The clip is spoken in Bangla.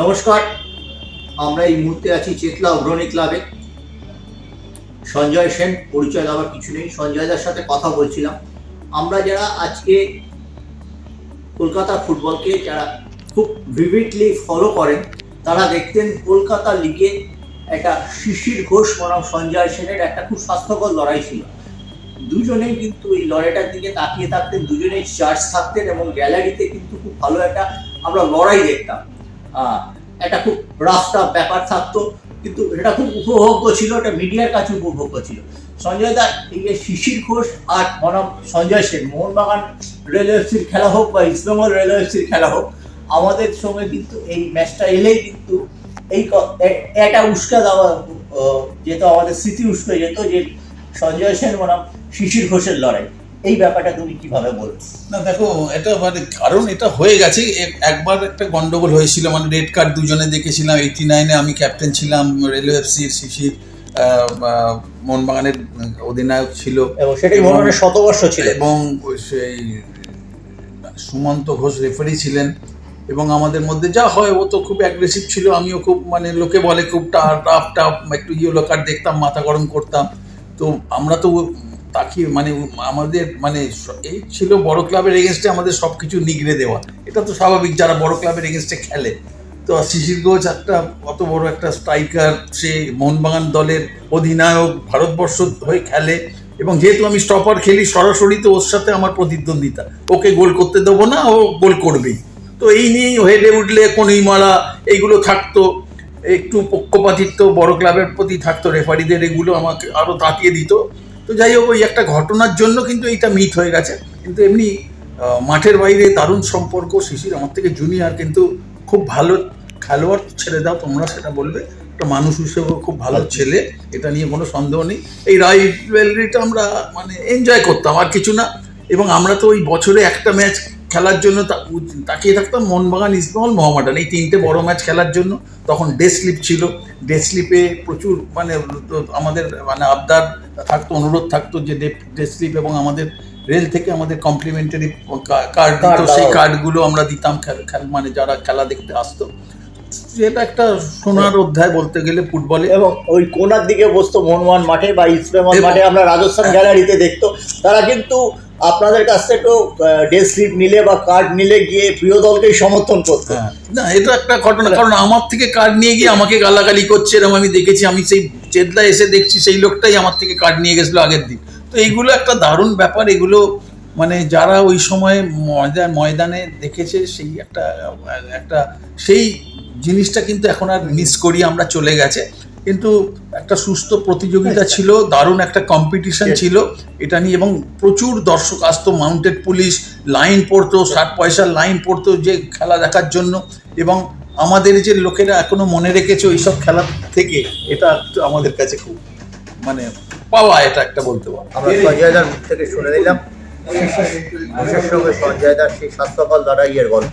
নমস্কার, আমরা এই মুহূর্তে আছি চেতলা অগ্রণী ক্লাবে সঞ্জয় সেন, পরিচয় দেওয়ার কিছু নেই সঞ্জয়দার সাথে কথা বলছিলাম। আমরা যারা আজকে কলকাতা ফুটবলকে যারা খুব ভিভিডলি ফলো করেন, তারা দেখতেন কলকাতা লিগে একটা শিশির ঘোষ বনাম সঞ্জয় সেনের একটা খুব স্বাস্থ্যকর লড়াই ছিল। দুজনেই কিন্তু এই লড়াইটার দিকে তাকিয়ে থাকতেন, দুজনেই চার্জ থাকতেন এবং গ্যালারিতে কিন্তু খুব ভালো একটা আমরা লড়াই দেখতাম। একটা খুব রাস্তা ব্যাপার থাকতো কিন্তু এটা খুব উপভোগ্য ছিল এটা মিডিয়ার কাছে উপভোগ্য ছিল। সঞ্জয় দা এই যে শিশির ঘোষ আর বনাম সঞ্জয় সেন মোহনবাগান রেল এফসির খেলা হোক বা ইস্টবেঙ্গল রেল এফসির খেলা হোক আমাদের সঙ্গে কিন্তু এই ম্যাচটা এলেই কিন্তু এই ক- এ- এটা উস্কা দেওয়া আহ, যেত আমাদের স্মৃতি উস্কে যেত যে সঞ্জয় সেন বনাম শিশির ঘোষের লড়াই। এই ব্যাপারটা তুমি কীভাবে বলবে না দেখো এটা মানে কারণ এটা হয়ে গেছে। একবার একটা গন্ডগোল হয়েছিল মানে রেড কার্ড দুজনে দেখেছিলাম এইটি নাইনে আমি ক্যাপ্টেন ছিলাম রেলওয়ে এফসির শিশির মোহনবাগানের অধিনায়ক ছিল। এবং সেটাই শতবর্ষ ছিল এবং সেই সুমন্ত ঘোষ রেফারি ছিলেন। এবং আমাদের মধ্যে যা হয় ও তো খুব অ্যাগ্রেসিভ ছিল আমিও খুব মানে লোকে বলে খুব টাফ টাফ একটু ইয়েলো কার্ড দেখতাম মাথা গরম করতাম। তো আমরা তো তাকিয়ে মানে আমাদের মানে এই ছিল বড় ক্লাবের এগেনস্টে আমাদের সব কিছু নিগড়ে দেওয়া। এটা তো স্বাভাবিক, যারা বড় ক্লাবের এগেনস্টে খেলে। তো শিশির ঘোষ একটা অত বড় একটা স্ট্রাইকার, সে মোহনবাগান দলের অধিনায়ক, ভারতবর্ষ হয়ে খেলে। এবং যেহেতু আমি স্টপার খেলি, সরাসরি তো ওর সাথে আমার প্রতিদ্বন্দ্বিতা। ওকে গোল করতে দেবো না, ও গোল করবেই। তো এই নিয়েই হেডে উঠলে কোনই মারা এইগুলো থাকতো। একটু পক্ষপাতিত্ব, বড় ক্লাবের প্রতি থাকতো। রেফারিদের এগুলো আমাকে আরও তাকিয়ে দিত। তো যাই হোক, ওই একটা ঘটনার জন্য কিন্তু এইটা মিথ হয়ে গেছে। কিন্তু এমনি মাঠের বাইরে দারুণ সম্পর্ক। শিশির আমার থেকে জুনিয়র কিন্তু খুব ভালো খেলোয়াড় ছেড়ে দাও, তোমরা সেটা বলবে। একটা মানুষ হিসেবেও খুব ভালো ছেলে, এটা নিয়ে কোনো সন্দেহ নেই। এই রাইভেলরিটা আমরা মানে এনজয় করতাম, আর কিছু না। এবং আমরা তো ওই বছরে একটা ম্যাচ খেলার জন্য তাকিয়ে থাকতাম মোহনবাগান ইস্টবেঙ্গল মোহামেডান এই তিনটে বড় ম্যাচ খেলার জন্য। তখন ডে স্লিপ ছিল। ডে স্লিপে প্রচুর মানে আমাদের মানে আবদার থাকতো অনুরোধ থাকতো যে ডেট স্লিপ এবং আমাদের রেল থেকে আমাদের কমপ্লিমেন্টারি কার্ড দিত। সেই কার্ডগুলো আমরা দিতাম মানে যারা খেলা দেখতে আসতো। এটা একটা সোনার অধ্যায় বলতে গেলে ফুটবলে। এবং ওই কোনার দিকে বসতো মনমোহন মাঠে বা এবং- মাঠে আমরা রাজস্থান গ্যালারিতে দেখতো। তারা কিন্তু আপনাদের কাছ থেকে ডে স্লিপ নিলে বা কার্ড নিলে গিয়ে প্রিয় দলকেই সমর্থন করতে। হ্যাঁ। না, এটা একটা ঘটনা, কারণ আমার থেকে কার্ড নিয়ে গিয়ে আমাকে গালাগালি করছে এরকম আমি দেখেছি, আমি সেই চেতলা এসে দেখছি, সেই লোকটাই আমার থেকে কার্ড নিয়ে গেছিল আগের দিন। তো এইগুলো একটা দারুণ ব্যাপার, এগুলো মানে যারা ওই সময় ময়দান ময়দানে দেখেছে, সেই একটা একটা, সেই জিনিসটা কিন্তু এখন আর মিস করি, আমরা চলে গেছে। কিন্তু একটা সুস্থ প্রতিযোগিতা ছিল দারুণ একটা কম্পিটিশন ছিল এটা নিয়ে এবং প্রচুর দর্শক আসতো মাউন্টেড পুলিশ লাইন পড়তো ষাট পয়সার লাইন পড়তো যে খেলা দেখার জন্য এবং আমাদের যে লোকেরা এখনও মনে রেখেছে ওইসব খেলা থেকে এটা আমাদের কাছে খুব মানে পাওয়া এটা একটা বলতে পারো। আমরা সঞ্জয়দার মুখ থেকে শুনে নিলাম। ঘোষের সঙ্গে সঞ্জয়দার সেই স্বাস্থ্যকর লড়াইয়ের গল্প।